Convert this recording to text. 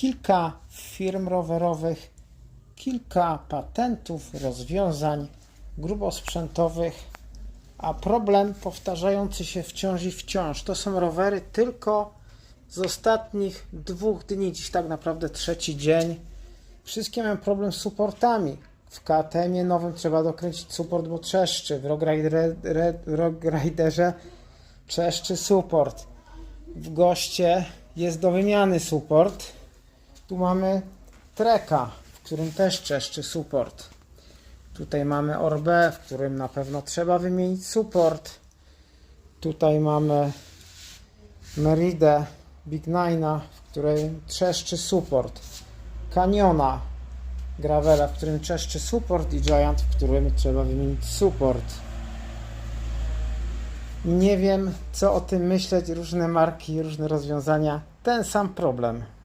kilka firm rowerowych, kilka patentów, rozwiązań grubosprzętowych, a problem powtarzający się wciąż i wciąż. To są rowery tylko z ostatnich dwóch dni, dziś tak naprawdę trzeci dzień. Wszystkie mają problem z supportami. W KTM-ie nowym trzeba dokręcić support, bo trzeszczy. W Rogue Rider- trzeszczy support. W goście jest do wymiany support. Tu mamy Treka, w którym też trzeszczy support. Tutaj mamy Orbe, w którym na pewno trzeba wymienić support. Tutaj mamy Meridę Big Nine'a, w której trzeszczy support. Caniona Gravela, w którym trzeszczy support i Giant, w którym trzeba wymienić support. Nie wiem, co o tym myśleć. Różne marki, różne rozwiązania. Ten sam problem.